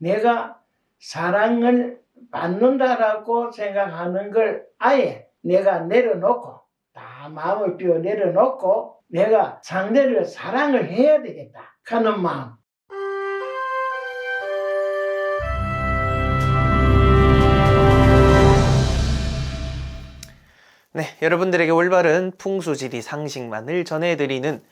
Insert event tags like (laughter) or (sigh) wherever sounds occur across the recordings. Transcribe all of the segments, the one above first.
내가 사랑을 받는다라고 생각하는 걸 아예 내가 내려놓고 다 마음을 비워 내려놓고 내가 상대를 사랑을 해야 되겠다 하는 마음 네, 여러분들에게 올바른 풍수지리 상식만을 전해드리는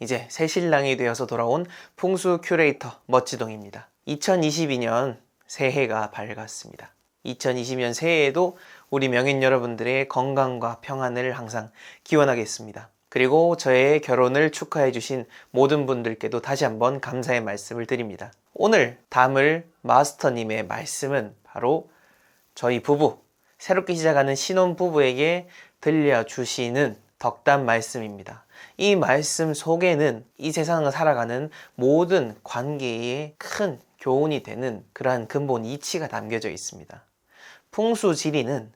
이제 새 신랑이 되어서 돌아온 풍수 큐레이터 멋지동입니다. 2022년 새해가 밝았습니다. 2020년 새해에도 우리 명인 여러분들의 건강과 평안을 항상 기원하겠습니다. 그리고 저의 결혼을 축하해 주신 모든 분들께도 다시 한번 감사의 말씀을 드립니다. 오늘 담을 마스터님의 말씀은 바로 저희 부부, 새롭게 시작하는 신혼 부부에게 들려주시는 덕담 말씀입니다. 이 말씀 속에는 이 세상을 살아가는 모든 관계에 큰 교훈이 되는 그러한 근본 이치가 담겨져 있습니다. 풍수지리는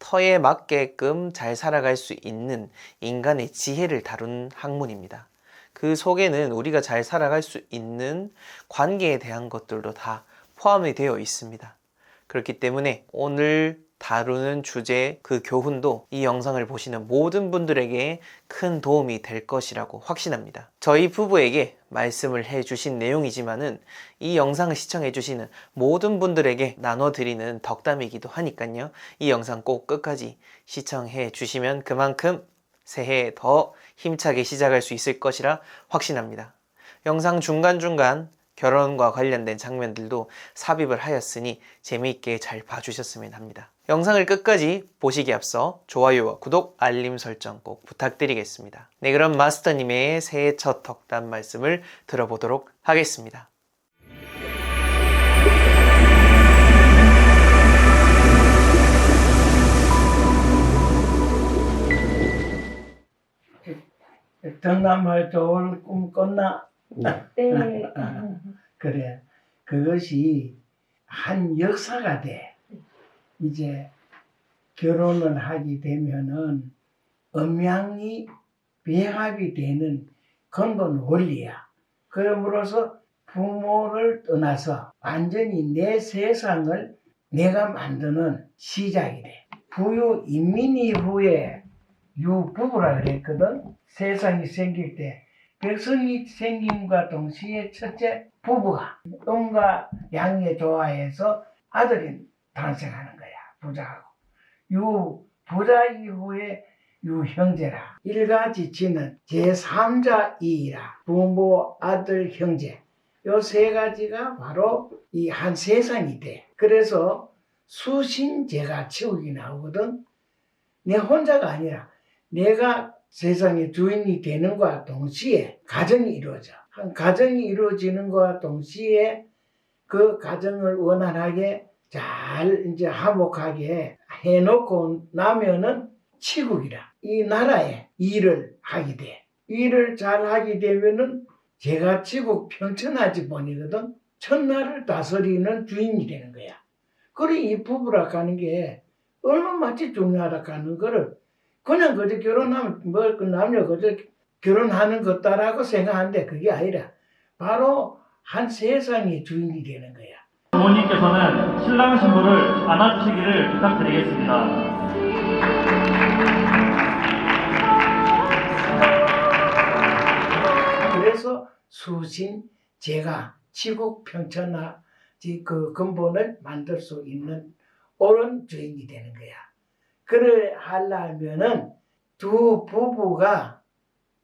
터에 맞게끔 잘 살아갈 수 있는 인간의 지혜를 다룬 학문입니다. 그 속에는 우리가 잘 살아갈 수 있는 관계에 대한 것들도 다 포함이 되어 있습니다. 그렇기 때문에 오늘 다루는 주제 그 교훈도 이 영상을 보시는 모든 분들에게 큰 도움이 될 것이라고 확신합니다. 저희 부부에게 말씀을 해 주신 내용이지만은 이 영상을 시청해 주시는 모든 분들에게 나눠 드리는 덕담이기도 하니까요. 이 영상 꼭 끝까지 시청해 주시면 그만큼 새해 더 힘차게 시작할 수 있을 것이라 확신합니다. 영상 중간중간 결혼과 관련된 장면들도 삽입을 하였으니 재미있게 잘 봐주셨으면 합니다. 영상을 끝까지 보시기 앞서 좋아요와 구독, 알림 설정 꼭 부탁드리겠습니다. 네, 그럼 마스터님의 새해 첫 덕담 말씀을 들어보도록 하겠습니다. 덕남할 좋을 꿈 꿨나? 네. (laughs) 그래. 그것이 한 역사가 돼. 이제 결혼을 하게 되면은 음양이 배합이 되는 근본 원리야. 그러므로서 부모를 떠나서 완전히 내 세상을 내가 만드는 시작이 돼. 부유 인민 이후에 유부부라 그랬거든. 세상이 생길 때 백성이 생김과 동시에 첫째 부부가 음과 양에 좋아해서 아들이 탄생하는 거야. 부자하고. 유 부자 이후에 유형제라. 일가 지치는 제3자 이이라. 부모, 아들, 형제. 요 세 가지가 바로 이 한 세상이 돼. 그래서 수신제가 치우기 나오거든. 내 혼자가 아니라 내가 세상의 주인이 되는 것과 동시에 가정이 이루어져. 한 가정이 이루어지는 것과 동시에 그 가정을 원활하게 잘 이제 화목하게 해놓고 나면은 치국이라. 이 나라에 일을 하게 돼. 일을 잘 하게 되면은 제가 치국 평천하지 보니거든. 천나를 다스리는 주인이 되는 거야. 그래 이 부부라 가는 게 얼마마치 중요하다 가는 거를 그냥 그저 결혼하면 뭐그 남녀 그저 결혼하는 것다라고 생각하는데 그게 아니라 바로 한 세상의 주인이 되는 거야. 부모님께서는 신랑 신부를 안아주시기를 부탁드리겠습니다. 그래서 수신 제가 치국 평천하 그 근본을 만들 수 있는 옳은 주인이 되는 거야. 그를 하려면은 두 부부가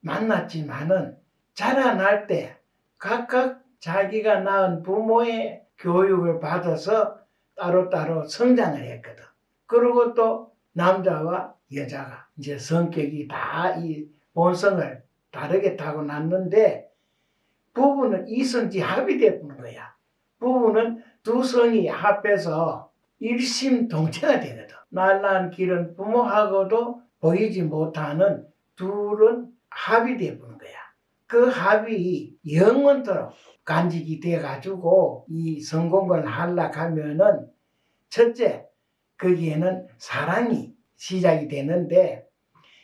만났지만은 자라날 때 각각 자기가 낳은 부모의 교육을 받아서 따로따로 성장을 했거든. 그리고 또 남자와 여자가 이제 성격이 다 이 본성을 다르게 타고났는데 부부는 이성지 합이 되는 거야. 부부는 두 성이 합해서 일심동체가 되거든. 날란 길은 부모하고도 보이지 못하는 둘은 합이 되는 거야. 그 합이 영원토록 간직이 돼가지고 이 성공을 하려가면은 첫째 거기에는 사랑이 시작이 되는데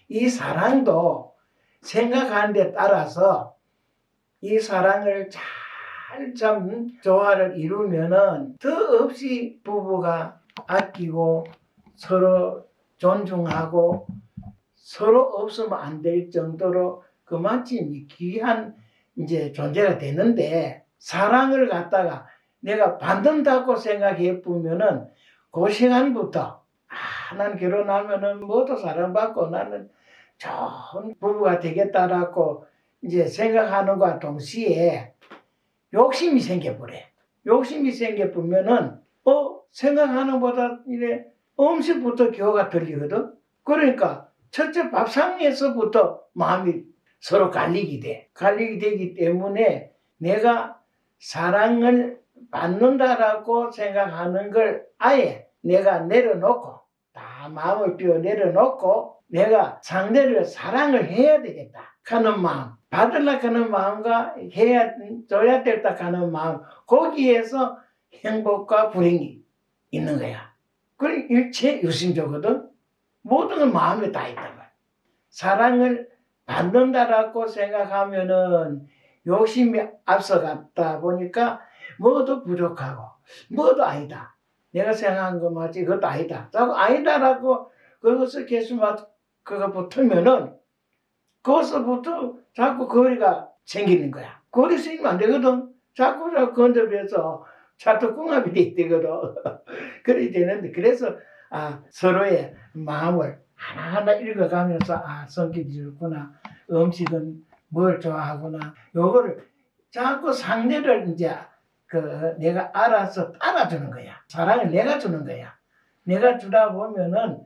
이 사랑도 생각하는 데 따라서 이 사랑을 잘 참 조화를 이루면은 더 없이 부부가 아끼고 서로 존중하고 서로 없으면 안 될 정도로 그만큼 귀한 이제 존재가 되는데 사랑을 갖다가 내가 받는다고 생각해 보면은 그 시간부터 아, 난 결혼하면은 모두 사랑받고 나는 좋은 부부가 되겠다라고 이제 생각하는과 동시에 욕심이 생겨버려. 욕심이 생겨보면은 어 생각하는 보다 이래 음식부터 교가 들리거든. 그러니까 첫째 밥상에서부터 마음이 서로 갈리게 돼. 갈리게 되기 때문에 내가 사랑을 받는다라고 생각하는 걸 아예 내가 내려놓고 다 마음을 비워 내려놓고 내가 상대를 사랑을 해야 되겠다 하는 마음 받으려고 하는 마음과 해야 줘야 될다 하는 마음 거기에서 행복과 불행이 있는 거야 그게 일체 유심조거든 모든 건 마음에 다 있단 말이야 사랑을 받는다라고 생각하면은 욕심이 앞서갔다 보니까 뭐도 부족하고 뭐도 아니다. 내가 생각한 거 맞지? 그것도 아니다. 자꾸 아니다라고 그것을 계속 막 그거 붙으면은 그것부터 자꾸 거리가 생기는 거야. 거리 생기면 안 되거든. 자꾸 자꾸 건드려서 차트궁합이 돼 되거든. 그래 되는데 그래서 아 서로의 마음을 하나하나 읽어가면서 아 성격이 좋구나 음식은 뭘 좋아하구나 요거를 자꾸 상대를 이제 그 내가 알아서 따라주는 거야. 사랑을 내가 주는 거야. 내가 주다 보면은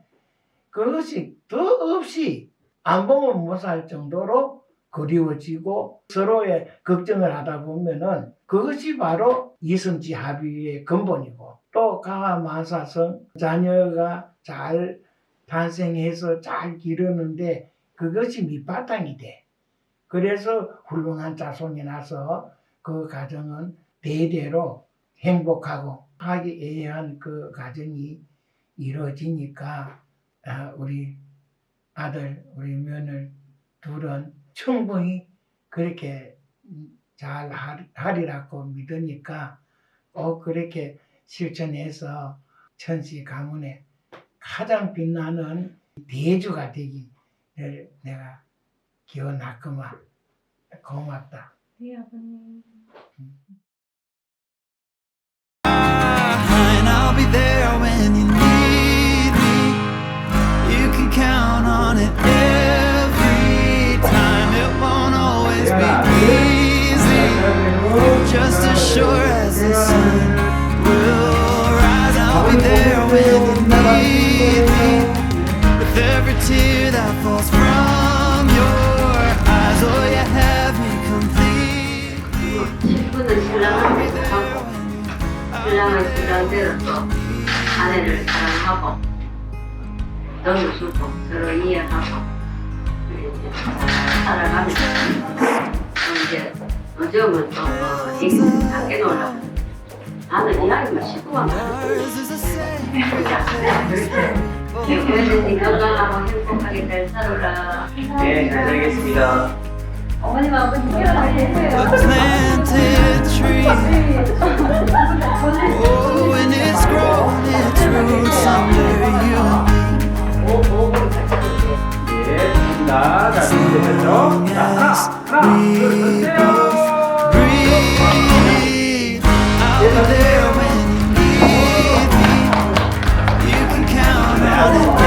그것이 더 없이 안 보면 못 살 정도로 그리워지고 서로의 걱정을 하다 보면은 그것이 바로 이성지 합의의 근본이고 또 가와 마사성 자녀가 잘 탄생해서 잘 기르는데 그것이 밑바탕이 돼. 그래서 훌륭한 자손이 나서 그 가정은 대대로 행복하고 화기애애한 그 가정이 이루어지니까 아, 우리 아들, 우리 며느리 둘은 충분히 그렇게 잘 하- 하리라고 믿으니까 꼭 그렇게 실천해서 천시 가문에 가장 빛나는 대주가 되기를 내가 기원하구만 고맙다. 네, 아버님. and I'll be that falls from your eyes, oh, you have me complete. 신부는 신랑을 사랑하고 신랑은 신랑대로 또 아내를 사랑하고 너무 좋고 서로 이해하고 살아가면서 또 이제 요즘은 또뭐 얘기 밖에 놀라고. 나는 시구만 Ours is the same. 그렇게 네, 행복하게 잘 살아라. 네, 잘 되겠습니다. 어머님 아버님 태어나게 해주세요. 예, 자, 잘 준비됐죠? 자, 하나, 하나, 둘, 셋. Got it.